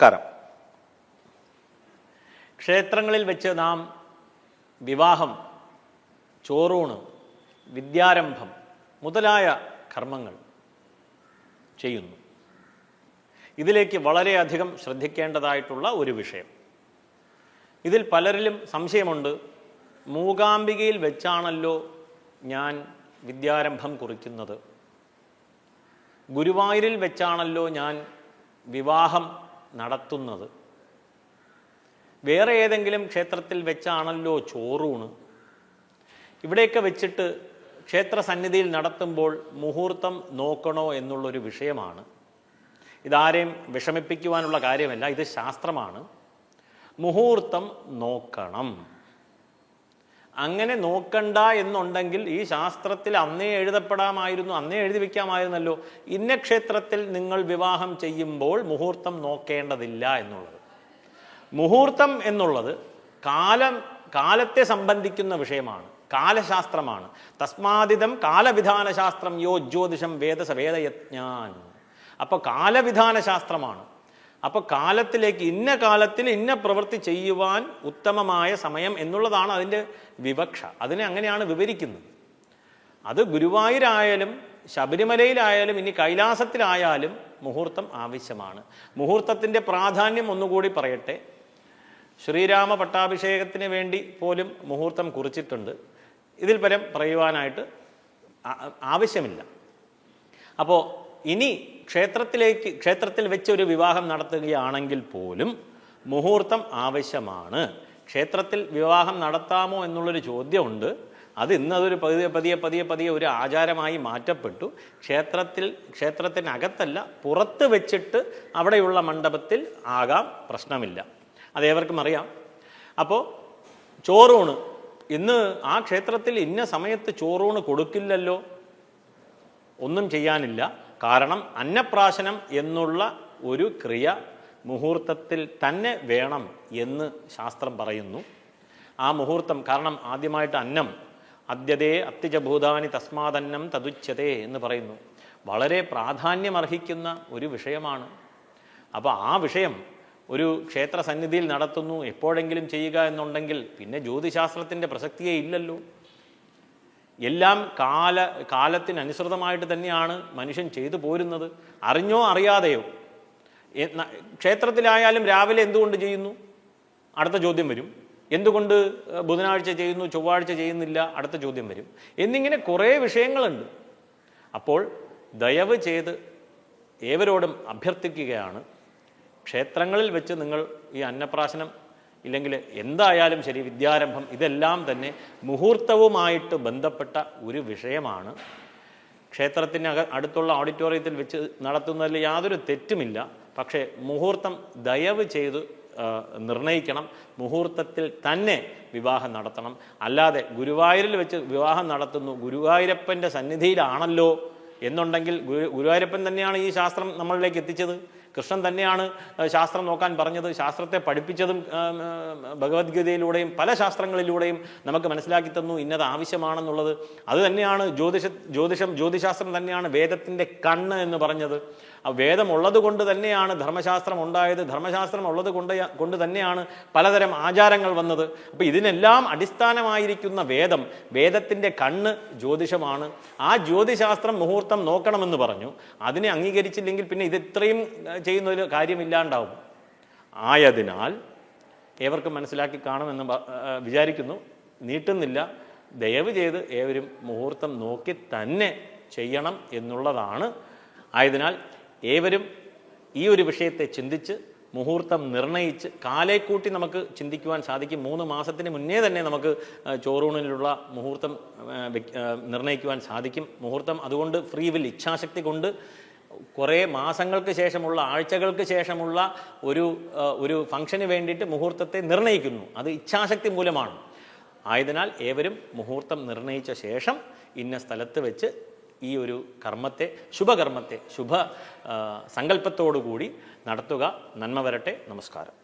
നമസ്കാരം. ക്ഷേത്രങ്ങളിൽ വെച്ച് നാം വിവാഹം ചോറൂണ് വിദ്യാരംഭം മുതലായ കർമ്മങ്ങൾ ചെയ്യുന്നു. ഇതിലേക്ക് വളരെയധികം ശ്രദ്ധിക്കേണ്ടതായിട്ടുള്ള ഒരു വിഷയം. ഇതിൽ പലരിലും സംശയമുണ്ട്. മൂകാംബികയിൽ വെച്ചാണല്ലോ ഞാൻ വിദ്യാരംഭം കുറിക്കുന്നത്. ഗുരുവായൂരിൽ വെച്ചാണല്ലോ ഞാൻ വിവാഹം നടത്തുന്നത്. വേറെ ഏതെങ്കിലും ക്ഷേത്രത്തിൽ വെച്ചാണല്ലോ ചോറൂണ്. ഇവിടെയൊക്കെ വെച്ചിട്ട് ക്ഷേത്ര സന്നിധിയിൽ നടത്തുമ്പോൾ മുഹൂർത്തം നോക്കണോ എന്നുള്ളൊരു വിഷയമാണ്. ഇതാരെയും വിഷമിപ്പിക്കുവാനുള്ള കാര്യമല്ല ഇത് ശാസ്ത്രമാണ്. മുഹൂർത്തം നോക്കണം. അങ്ങനെ നോക്കണ്ട എന്നുണ്ടെങ്കിൽ ഈ ശാസ്ത്രത്തിൽ അന്നേ എഴുതപ്പെടാമായിരുന്നു അന്നേ എഴുതി വെക്കാമായിരുന്നല്ലോ. ഇന്ന ക്ഷേത്രത്തിൽ നിങ്ങൾ വിവാഹം ചെയ്യുമ്പോൾ മുഹൂർത്തം നോക്കേണ്ടതില്ല എന്നുള്ളത്. മുഹൂർത്തം എന്നുള്ളത് കാലം കാലത്തെ സംബന്ധിക്കുന്ന വിഷയമാണ് കാലശാസ്ത്രമാണ്. തസ്മാതിതം കാലവിധാന ശാസ്ത്രം യോ ജ്യോതിഷം വേദസ വേദയജ്ഞാൻ. അപ്പോൾ കാലവിധാന ശാസ്ത്രമാണ് അപ്പോൾ കാലത്തിലേക്ക് ഇന്ന കാലത്തിൽ ഇന്ന പ്രവൃത്തി ചെയ്യുവാൻ ഉത്തമമായ സമയം എന്നുള്ളതാണ് അതിന്റെ വിവക്ഷ. അതിനെ അങ്ങനെയാണ് വിവരിക്കുന്നത്. അത് ഗുരുവായൂരായാലും ശബരിമലയിലായാലും ഇനി കൈലാസത്തിലായാലും മുഹൂർത്തം ആവശ്യമാണ്. മുഹൂർത്തത്തിന്റെ പ്രാധാന്യം ഒന്നുകൂടി പറയട്ടെ. ശ്രീരാമ പട്ടാഭിഷേകത്തിന് വേണ്ടി പോലും മുഹൂർത്തം കുറിച്ചിട്ടുണ്ട്. ഇതിൽ പരം പറയുവാനായിട്ട് ആവശ്യമില്ല. അപ്പോൾ ഇനി ക്ഷേത്രത്തിലേക്ക് ക്ഷേത്രത്തിൽ വെച്ച് ഒരു വിവാഹം നടത്തുകയാണെങ്കിൽ പോലും മുഹൂർത്തം ആവശ്യമാണ്. ക്ഷേത്രത്തിൽ വിവാഹം നടത്താമോ എന്നുള്ളൊരു ചോദ്യമുണ്ട്. അത് ഇന്നതൊരു പതിയെ പതിയെ പതിയെ പതിയെ ഒരു ആചാരമായി മാറ്റപ്പെട്ടു. ക്ഷേത്രത്തിൽ ക്ഷേത്രത്തിനകത്തല്ല പുറത്ത് വെച്ചിട്ട് അവിടെയുള്ള മണ്ഡപത്തിൽ ആകാം പ്രശ്നമില്ല. അത് അതേവർക്കും അറിയാം. അപ്പോൾ ചോറൂണ് ഇന്ന് ആ ക്ഷേത്രത്തിൽ ഇന്ന സമയത്ത് ചോറൂണ് കൊടുക്കില്ലല്ലോ? ഒന്നും ചെയ്യാനില്ല. കാരണം അന്നപ്രാശനം എന്നുള്ള ഒരു ക്രിയ മുഹൂർത്തത്തിൽ തന്നെ വേണം എന്ന് ശാസ്ത്രം പറയുന്നു. ആ മുഹൂർത്തം കാരണം ആദ്യമായിട്ട് അന്നം അദ്യതേ അത്യജഭൂതാനി തസ്മാതന്നം തതുച്ഛതേ എന്ന് പറയുന്നു. വളരെ പ്രാധാന്യമർഹിക്കുന്ന ഒരു വിഷയമാണ്. അപ്പോൾ ആ വിഷയം ഒരു ക്ഷേത്ര സന്നിധിയിൽ നടത്തുന്നു എപ്പോഴെങ്കിലും ചെയ്യുക എന്നുണ്ടെങ്കിൽ പിന്നെ ജ്യോതിശാസ്ത്രത്തിന്റെ പ്രസക്തിയേ ഇല്ലല്ലോ. എല്ലാം കാല കാലത്തിനനുസൃതമായിട്ട് തന്നെയാണ് മനുഷ്യൻ ചെയ്തു പോരുന്നത്. അറിഞ്ഞോ അറിയാതെയോ. ക്ഷേത്രത്തിലായാലും രാവിലെ എന്തുകൊണ്ട് ചെയ്യുന്നു? അടുത്ത ചോദ്യം വരും. എന്തുകൊണ്ട് ബുധനാഴ്ച ചെയ്യുന്നു ചൊവ്വാഴ്ച ചെയ്യുന്നില്ല? അടുത്ത ചോദ്യം വരും. എന്നിങ്ങനെ കുറേ വിഷയങ്ങളുണ്ട്. അപ്പോൾ ദയവ് ചെയ്ത് ഏവരോടും അഭ്യർത്ഥിക്കുകയാണ്. ക്ഷേത്രങ്ങളിൽ വെച്ച് നിങ്ങൾ ഈ അന്നപ്രാശനം ഇല്ലെങ്കിൽ എന്തായാലും ശരി വിദ്യാരംഭം ഇതെല്ലാം തന്നെ മുഹൂർത്തവുമായിട്ട് ബന്ധപ്പെട്ട ഒരു വിഷയമാണ്. ക്ഷേത്രത്തിന് അടുത്തുള്ള ഓഡിറ്റോറിയത്തിൽ വെച്ച് നടത്തുന്നതിൽ യാതൊരു തെറ്റുമില്ല. പക്ഷേ മുഹൂർത്തം ദയവ് ചെയ്ത് നിർണയിക്കണം. മുഹൂർത്തത്തിൽ തന്നെ വിവാഹം നടത്തണം. അല്ലാതെ ഗുരുവായൂരിൽ വെച്ച് വിവാഹം നടത്തുന്നു ഗുരുവായൂരപ്പന്റെ സന്നിധിയിലാണല്ലോ എന്നുണ്ടെങ്കിൽ ഗുരു ഗുരുവായൂരപ്പൻ തന്നെയാണ് ഈ ശാസ്ത്രം നമ്മളിലേക്ക് എത്തിച്ചത്. കൃഷ്ണൻ തന്നെയാണ് ശാസ്ത്രം നോക്കാൻ പറഞ്ഞത്. ശാസ്ത്രത്തെ പഠിപ്പിച്ചതും ഭഗവത്ഗീതയിലൂടെയും പല ശാസ്ത്രങ്ങളിലൂടെയും നമുക്ക് മനസ്സിലാക്കി തന്നു. ഇന്നത് ആവശ്യമാണെന്നുള്ളത്. അത് തന്നെയാണ് ജ്യോതിഷ ജ്യോതിഷം ജ്യോതിശാസ്ത്രം തന്നെയാണ് വേദത്തിന്റെ കണ്ണ് എന്ന് പറഞ്ഞത്. ആ വേദം ഉള്ളത് കൊണ്ട് തന്നെയാണ് ധർമ്മശാസ്ത്രം ഉണ്ടായത്. ധർമ്മശാസ്ത്രം ഉള്ളത് കൊണ്ട് കൊണ്ട് തന്നെയാണ് പലതരം ആചാരങ്ങൾ വന്നത്. അപ്പോൾ ഇതിനെല്ലാം അടിസ്ഥാനമായിരിക്കുന്ന വേദം വേദത്തിന്റെ കണ്ണ് ജ്യോതിഷമാണ്. ആ ജ്യോതിശാസ്ത്രം മുഹൂർത്തം നോക്കണമെന്ന് പറഞ്ഞു. അതിനെ അംഗീകരിച്ചില്ലെങ്കിൽ പിന്നെ ഇത് ഇത്രയും ചെയ്യുന്നതിൽ കാര്യമില്ലാണ്ടാവും. ആയതിനാൽ ഏവർക്കും മനസ്സിലാക്കി കാണുമെന്ന് വിചാരിക്കുന്നു. നീട്ടുന്നില്ല. ദയവ് ചെയ്ത് ഏവരും മുഹൂർത്തം നോക്കി തന്നെ ചെയ്യണം എന്നുള്ളതാണ്. ആയതിനാൽ ഏവരും ഈ ഒരു വിഷയത്തെ ചിന്തിച്ച് മുഹൂർത്തം നിർണയിച്ച് കാലേക്കൂട്ടി നമുക്ക് ചിന്തിക്കുവാൻ സാധിക്കും. മൂന്ന് മാസത്തിന് മുന്നേ തന്നെ നമുക്ക് ചോറൂണിലുള്ള മുഹൂർത്തം നിർണയിക്കുവാൻ സാധിക്കും. മുഹൂർത്തം അതുകൊണ്ട് ഫ്രീ വിൽ ഇച്ഛാശക്തി കൊണ്ട് കുറേ മാസങ്ങൾക്ക് ശേഷമുള്ള ആഴ്ചകൾക്ക് ശേഷമുള്ള ഒരു ഒരു ഫംഗ്ഷന് വേണ്ടിയിട്ട് മുഹൂർത്തത്തെ നിർണയിക്കുന്നു അത് ഇച്ഛാശക്തി മൂലമാണ്. ആയതിനാൽ ഏവരും മുഹൂർത്തം നിർണയിച്ച ശേഷം ഇന്ന സ്ഥലത്ത് വെച്ച് ഈ ഒരു കർമ്മത്തെ ശുഭകർമ്മത്തെ ശുഭ സങ്കല്പത്തോടുകൂടി നടത്തുക. നന്മ വരട്ടെ. നമസ്കാരം.